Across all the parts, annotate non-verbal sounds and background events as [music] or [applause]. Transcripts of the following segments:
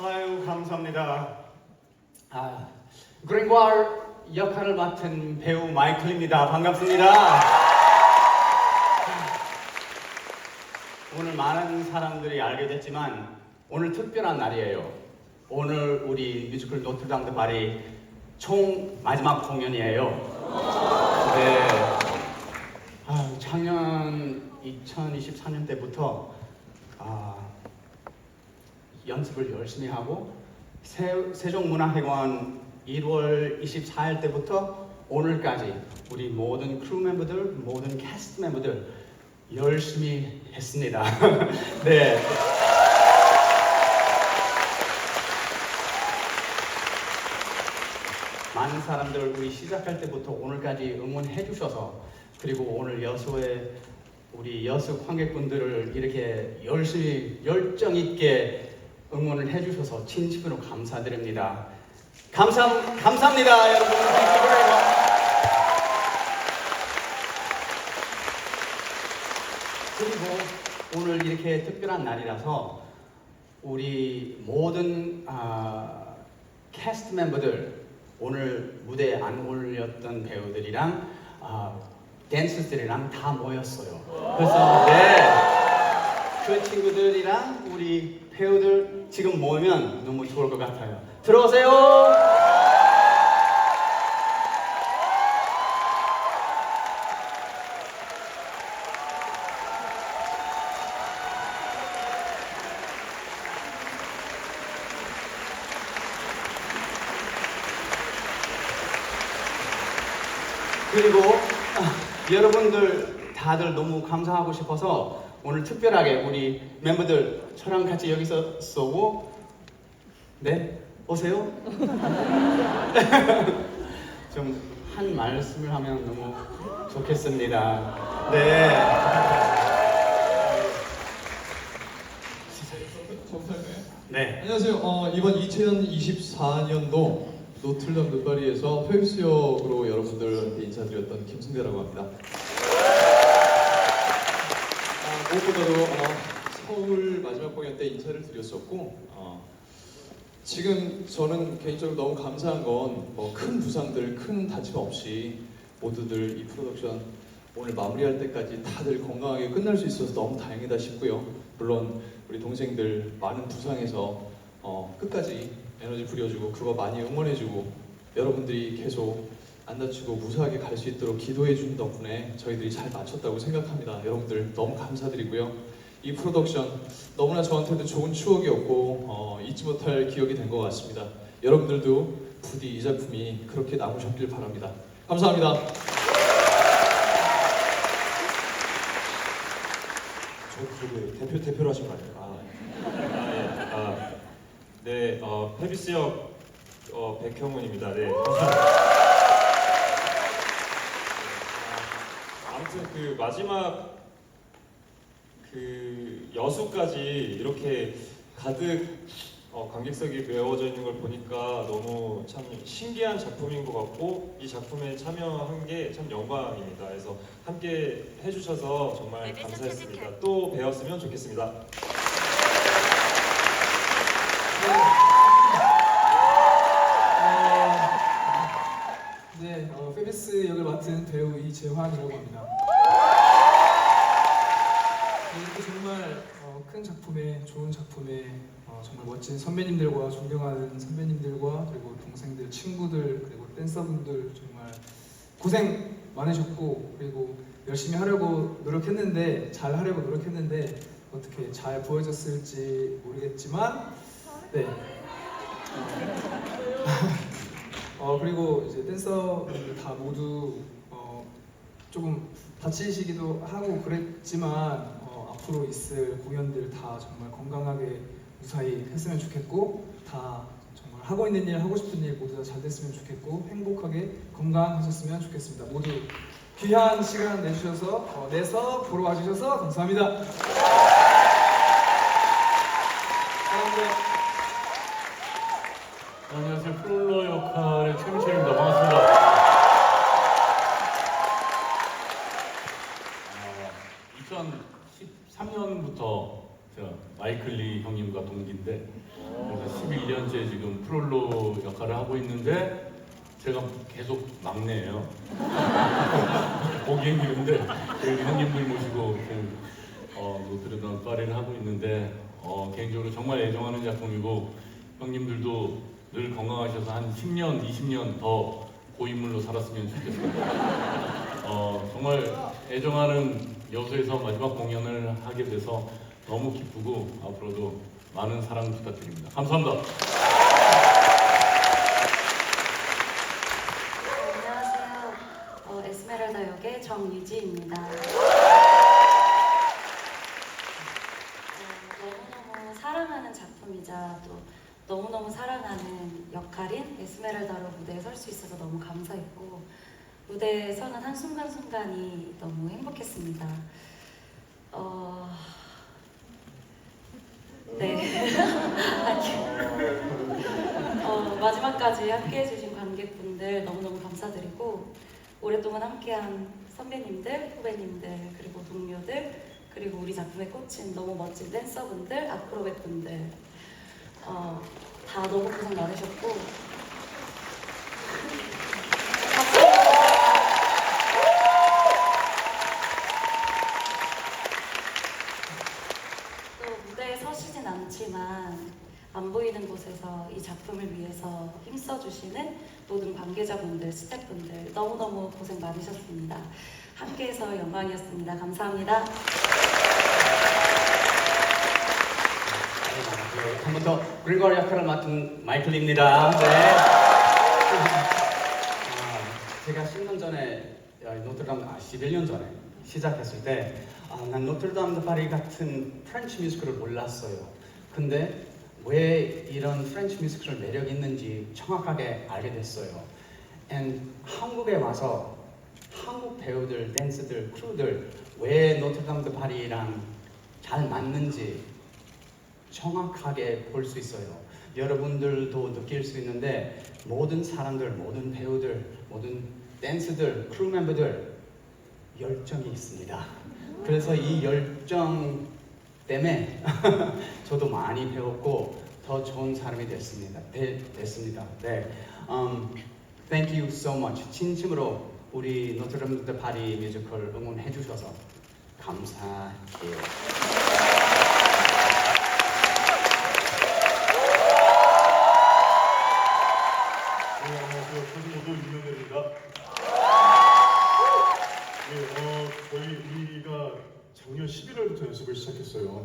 아유, 감사합니다. 아, 그랭과르 역할을 맡은 배우 마이클입니다. 반갑습니다. 오늘 많은 사람들이 알게 됐지만 오늘 특별한 날이에요. 오늘 우리 뮤지컬 노트르담 드 파리 총 마지막 공연이에요. 네. 아, 작년 2024년 때부터 아, 연습을 열심히 하고 세, 세종문화회관 1월 24일 때부터 오늘까지 우리 모든 크루 멤버들, 모든 캐스트 멤버들 열심히 했습니다. [laughs] 네. 많은 사람들 우리 시작할 때부터 오늘까지 응원해 주셔서 그리고 오늘 여수에 우리 여수 관객분들을 이렇게 열심히 열정 있게 응원을 해 주셔서 진심으로 감사드립니다. 감사 감사합니다, 여러분. 그리고 오늘 이렇게 특별한 날이라서 우리 모든 아, 캐스트 멤버들 오늘 무대에 안 올렸던 배우들이랑 아, 댄서들이랑 다 모였어요. 그래서 네. 그 친구들이랑 우리 배우들 지금 모이면 너무 좋을 것 같아요. 들어오세요. 그리고 아, 여러분들 다들 너무 감사하고 싶어서 오늘 특별하게 우리 멤버들 저랑 같이 여기서 쏘고 네 오세요. [laughs] 좀 한 말씀을 하면 너무 좋겠습니다. 네. 네. 안녕하세요. 어, 이번 2024년도 노틀담 르파리에서 페이스 역으로 여러분들한테 인사드렸던 김승대라고 합니다. 아, 무엇보다도 어, 서울 마지막 공연 때 인사를 드렸었고 어, 지금 저는 개인적으로 너무 감사한 건 뭐 큰 부상들, 큰 다침 없이 모두들 이 프로덕션 오늘 마무리할 때까지 다들 건강하게 끝날 수 있어서 너무 다행이다 싶고요. 물론 우리 동생들 많은 부상에서 어, 끝까지 에너지 부려주고 그거 많이 응원해주고 여러분들이 계속 안 다치고 무사하게 갈 수 있도록 기도해 준 덕분에 저희들이 잘 마쳤다고 생각합니다. 여러분들 너무 감사드리고요. 이 프로덕션 너무나 저한테도 좋은 추억이었고 어, 잊지 못할 기억이 된 것 같습니다. 여러분들도 부디 이 작품이 그렇게 남으셨길 바랍니다. 감사합니다. 저 저기 대표 대표로 하신 거 아니에요? 아, 아, 예. 아, 네, 어, 페비스역 어, 백형훈입니다. 네. 아, 그 마지막 그 여수까지 이렇게 가득 어, 관객석이 메워져 있는 걸 보니까 너무 참 신기한 작품인 것 같고 이 작품에 참여한 게 참 영광입니다. 그래서 함께 해주셔서 정말 감사했습니다. 또 뵈었으면 좋겠습니다. 네, 어, 페비스 역을 맡은 배우 이재환이라고 합니다. 네, 이렇게 정말 어, 큰 작품에 좋은 작품에 어, 정말 멋진 선배님들과 존경하는 선배님들과 그리고 동생들, 친구들 그리고 댄서분들 정말 고생 많으셨고 그리고 열심히 하려고 노력했는데 잘 하려고 노력했는데 어떻게 잘 보여졌을지 모르겠지만 네. [laughs] 어 그리고 이제 댄서분들 다 모두 어 조금 다치시기도 하고 그랬지만 어 앞으로 있을 공연들 다 정말 건강하게 무사히 했으면 좋겠고 다 정말 하고 있는 일 하고 싶은 일 모두 다 잘 됐으면 좋겠고 행복하게 건강하셨으면 좋겠습니다. 모두 귀한 시간 내주셔서 어, 내서 보러 와주셔서 감사합니다. 사랑합니다. 안녕하세요. 플로 역할의 최민철입니다. 반갑습니다. 어, 2010 13년부터 제가 마이클 리 형님과 동기인데 그래서 11년째 지금 프롤로 역할을 하고 있는데 제가 계속 막내예요. 보기 힘든데 저희 형님들 모시고 지금 어, 노트르담 파리를 하고 있는데 어, 개인적으로 정말 애정하는 작품이고 형님들도 늘 건강하셔서 한 10년, 20년 더 고인물로 살았으면 좋겠습니다. 어, 정말 애정하는 여수에서 마지막 공연을 하게 돼서 너무 기쁘고 앞으로도 많은 사랑 부탁드립니다. 감사합니다. 안녕하세요. 어, 에스메랄다 역의 정유지입니다. 어, 너무너무 사랑하는 작품이자 또 너무너무 사랑하는 역할인 에스메랄다로 무대에 설 수 있어서 너무 감사했고 무대에 서는 한 순간 순간이 너무 행복했습니다. 어... 네. [laughs] 어, 마지막까지 함께 해 주신 관객분들 너무너무 감사드리고 오랫동안 함께한 선배님들, 후배님들, 그리고 동료들, 그리고 우리 작품에 꽂힌 너무 멋진 댄서분들, 아크로백분들 어, 다 너무 고생 많으셨고 감사합니다. 또 무대에 서시진 않지만 안 보이는 곳에서 이 작품을 위해서 힘써주시는 모든 관계자분들, 스태프분들 너무너무 고생 많으셨습니다. 함께해서 영광이었습니다. 감사합니다. 한번더 그리고리 역할을 맡은 마이클입니다. 네. 아, 제가 10년 전에 아, 노트르담 아 11년 전에 시작했을 때 아, 난 노트르담 파리 같은 프렌치 뮤지컬을 몰랐어요. 근데 왜 이런 프렌치 뮤지컬 매력 있는지 정확하게 알게 됐어요. And 한국에 와서 한국 배우들, 댄스들, 크루들 왜 노트르담 파리랑 잘 맞는지 정확하게 볼 수 있어요. 여러분들도 느낄 수 있는데 모든 사람들, 모든 배우들, 모든 댄스들, 크루 멤버들 열정이 있습니다. 그래서 이 열정 때문에 [laughs] 저도 많이 배웠고 더 좋은 사람이 됐습니다. 되, 됐습니다. 네. Um, thank you so much. 진심으로 우리 노트르담 드 파리 뮤지컬 응원해 주셔서 감사해요.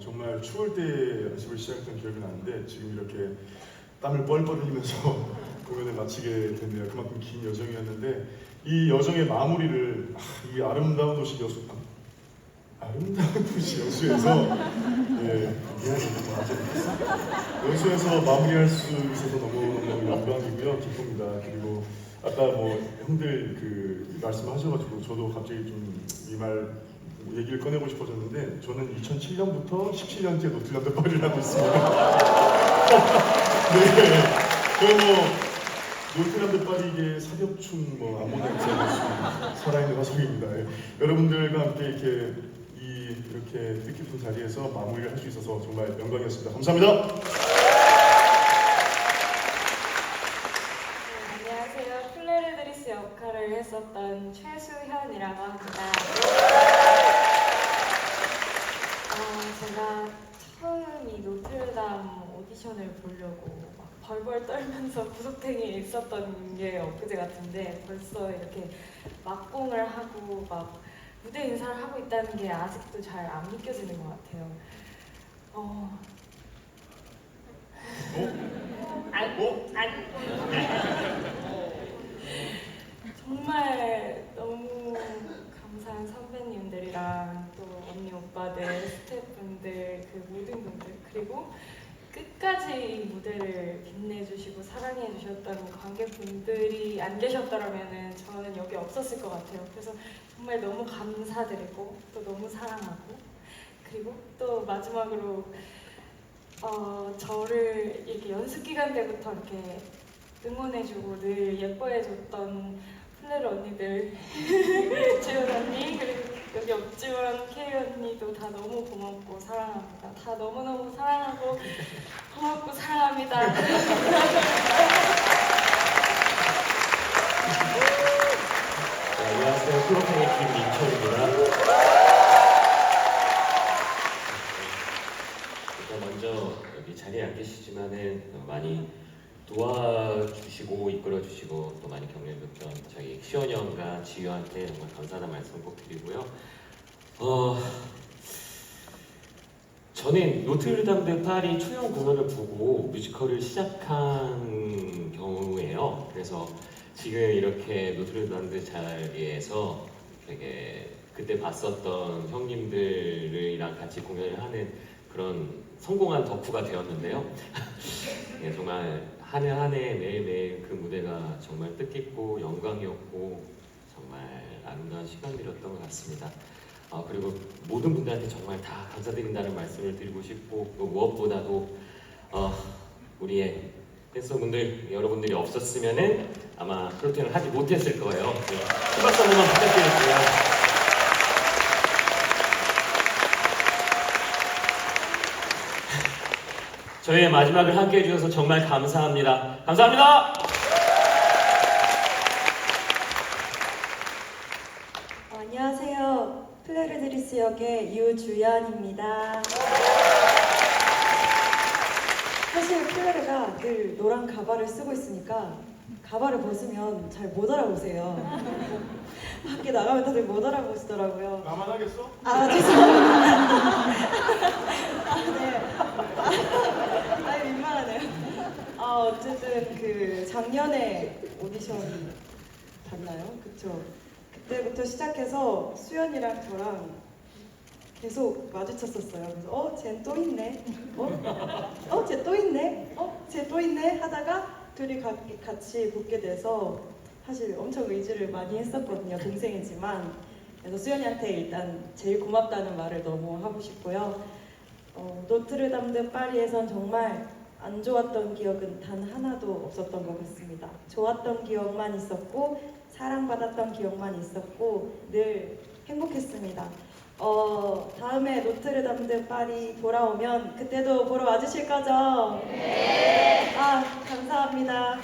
정말 추울 때 연습을 시작했던 기억이 나는데 지금 이렇게 땀을 뻘뻘 흘리면서 [laughs] 공연을 마치게 됐네요. 그만큼 긴 여정이었는데 이 여정의 마무리를 아, 이 아름다운 도시 여수 아, 아름다운 도시 여수에서 예, 연수에서 마무리할 수 있어서 너무 너무 영광이고요. 기쁩니다. 그리고 아까 뭐 형들 그 말씀하셔가지고 저도 갑자기 좀 이 말 얘기를 꺼내고 싶어졌는데 저는 2007년부터 17년째 노틀담드 파리를 하고 있습니다. 네. 저는 뭐 노틀담드 파리계 사격충 뭐 있지 살아있는 화성입니다. 예. 여러분들과 함께 이렇게 이 이렇게 뜻깊은 자리에서 마무리를 할 수 있어서 정말 영광이었습니다. 감사합니다. 네, 안녕하세요. 플레르드리스 역할을 했었던 최수현이라고 합니다. 어, 제가 처음 이 노틀담 오디션을 보려고 막 벌벌 떨면서 구석탱이에 있었던 게 엊그제 같은데 벌써 이렇게 막공을 하고 막 무대 인사를 하고 있다는 게 아직도 잘 안 믿겨지는 것 같아요. 어, 안, 안, 정말 너무 감사한 선배님들이랑 또 언니 오빠들, 스태프분들, 그 모든 분들 그리고 끝까지 이 무대를 빛내주시고 사랑해 주셨던 관객분들이 안 계셨더라면 저는 여기 없었을 것 같아요. 그래서 정말 너무 감사드리고 또 너무 사랑하고 그리고 또 마지막으로 어, 저를 이렇게 연습 기간 때부터 이렇게 응원해주고 늘 예뻐해줬던 플레르 언니들, [laughs] 지훈 언니 그리고 여기 없지만 케이 언니도 다 너무 고맙고 사랑합니 다. 다 너무너무 사랑하고 고맙고 사랑합니다. 네, 안녕하세요. 프로페의 김민철입니다. 일단 먼저 여기 자리에 안 계시지만은 많이 도와주시고 이끌어주시고 또 많이 격려해줬던 저희 시원 형과 지유한테 정말 감사하다는 말씀 꼭 드리고요. 어, 저는 노트르담드 파리 초연 공연을 보고 뮤지컬을 시작한 경우예요. 그래서 지금 이렇게 노트르담드 자리에서 되게 그때 봤었던 형님들이랑 같이 공연을 하는 그런 성공한 덕후가 되었는데요. [laughs] 예, 정말 한 해 한 해 매일매일 그 무대가 정말 뜻깊고 영광이었고 정말 아름다운 시간들이었던 것 같습니다. 어, 그리고 모든 분들한테 정말 다 감사드린다는 말씀을 드리고 싶고 또 무엇보다도 어, 우리의 댄서분들 여러분들이 없었으면은 아마 프로테인을 하지 못했을 거예요. 네. 큰 박수 한 번만 부탁드릴게요. 저희의 마지막을 함께 해주셔서 정말 감사합니다. 감사합니다. 어, 안녕하세요. 플레르드리스 역의 유주연입니다. 사실 플레르가 늘 노란 가발을 쓰고 있으니까 가발을 벗으면 잘 못 알아보세요. 밖에 나가면 다들 못 알아보시더라고요. 나만 하겠어? 아 죄송합니다. 아 네. 아 민망하네요. 아 어쨌든 그 작년에 오디션 봤나요? 그쵸? 그때부터 시작해서 수연이랑 저랑 계속 마주쳤었어요. 그래서 어, 쟨또 있네. 어, 어, 쟤 또 있네. 어, 쟤 또 있네. 하다가 둘이 가- 같이 붙게 돼서 사실 엄청 의지를 많이 했었거든요. 동생이지만. 그래서 수연이한테 일단 제일 고맙다는 말을 너무 하고 싶고요. 어, 노트르담드 파리에선 정말 안 좋았던 기억은 단 하나도 없었던 것 같습니다. 좋았던 기억만 있었고 사랑받았던 기억만 있었고 늘 행복했습니다. 어, 다음에 노트르담 드 파리 돌아오면 그때도 보러 와주실 거죠? 네. 아, 감사합니다.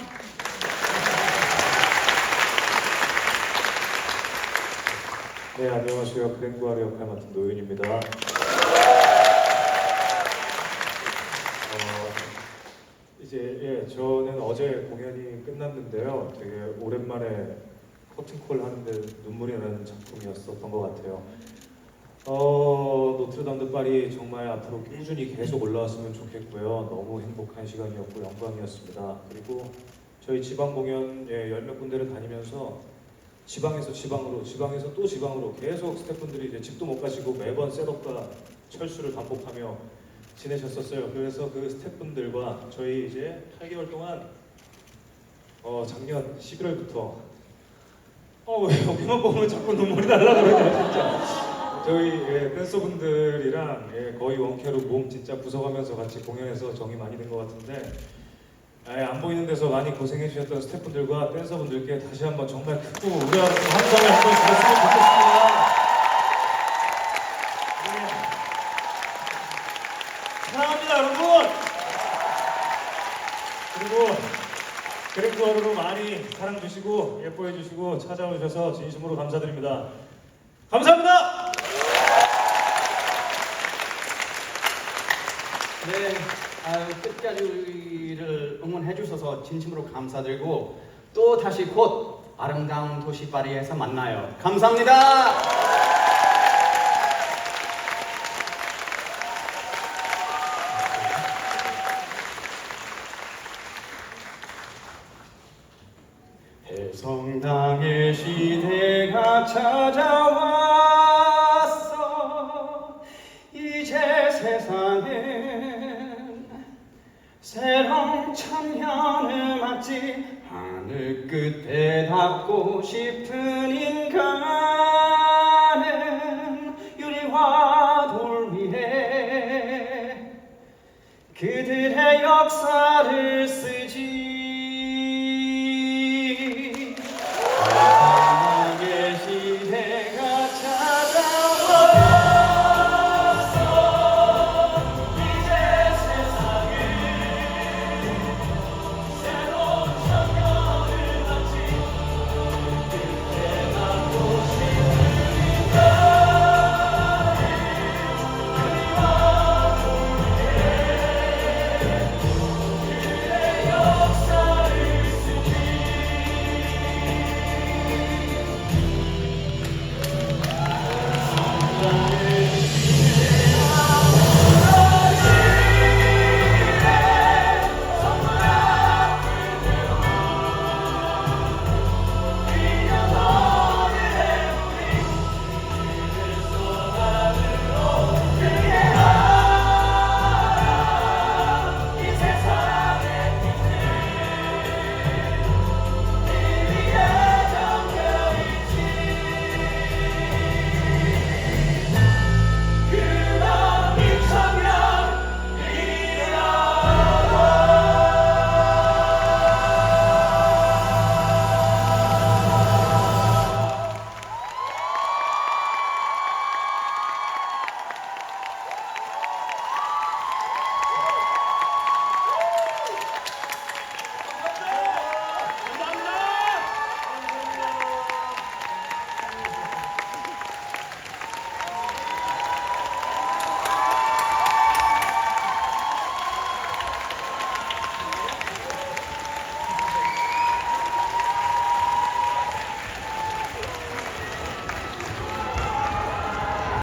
네, 안녕하세요. 그랭구아르 역할 맡은 노윤입니다. 어, 이제 예, 저는 어제 공연이 끝났는데요. 되게 오랜만에 커튼콜 하는데 눈물이 나는 작품이었었던 것 같아요. 어, 노트르담 드 파리 정말 앞으로 꾸준히 계속 올라왔으면 좋겠고요. 너무 행복한 시간이었고 영광이었습니다. 그리고 저희 지방 공연 예, 열몇 군데를 다니면서 지방에서 지방으로, 지방에서 또 지방으로 계속 스태프분들이 이제 집도 못 가시고 매번 셋업과 철수를 반복하며 지내셨었어요. 그래서 그 스태프분들과 저희 이제 8개월 동안 어, 작년 11월부터 어, 왜 여기만 보면 자꾸 눈물이 날라 그러냐 진짜. 저희 예, 댄서분들이랑 예, 거의 원캐로 몸 진짜 부숴가면서 같이 공연해서 정이 많이 된것 같은데 예, 안 보이는 데서 많이 고생해 주셨던 스태프분들과 댄서분들께 다시 한번 정말 크고 우려하는 함성을 한번 주셨으면 좋겠습니다. 네. 사랑합니다 여러분. 그리고 그랭구아르로 많이 사랑 주시고 예뻐해 주시고 찾아오셔서 진심으로 감사드립니다. 감사합니다. 네, 아유, 끝까지 우리를 응원해 주셔서 진심으로 감사드리고 또 다시 곧 아름다운 도시 파리에서 만나요. 감사합니다. 해성당의 시대가 찾아왔 맞지? 하늘 끝에 닿고 싶은 인간은 유리와 돌 위에 그들의 역사를 쓰지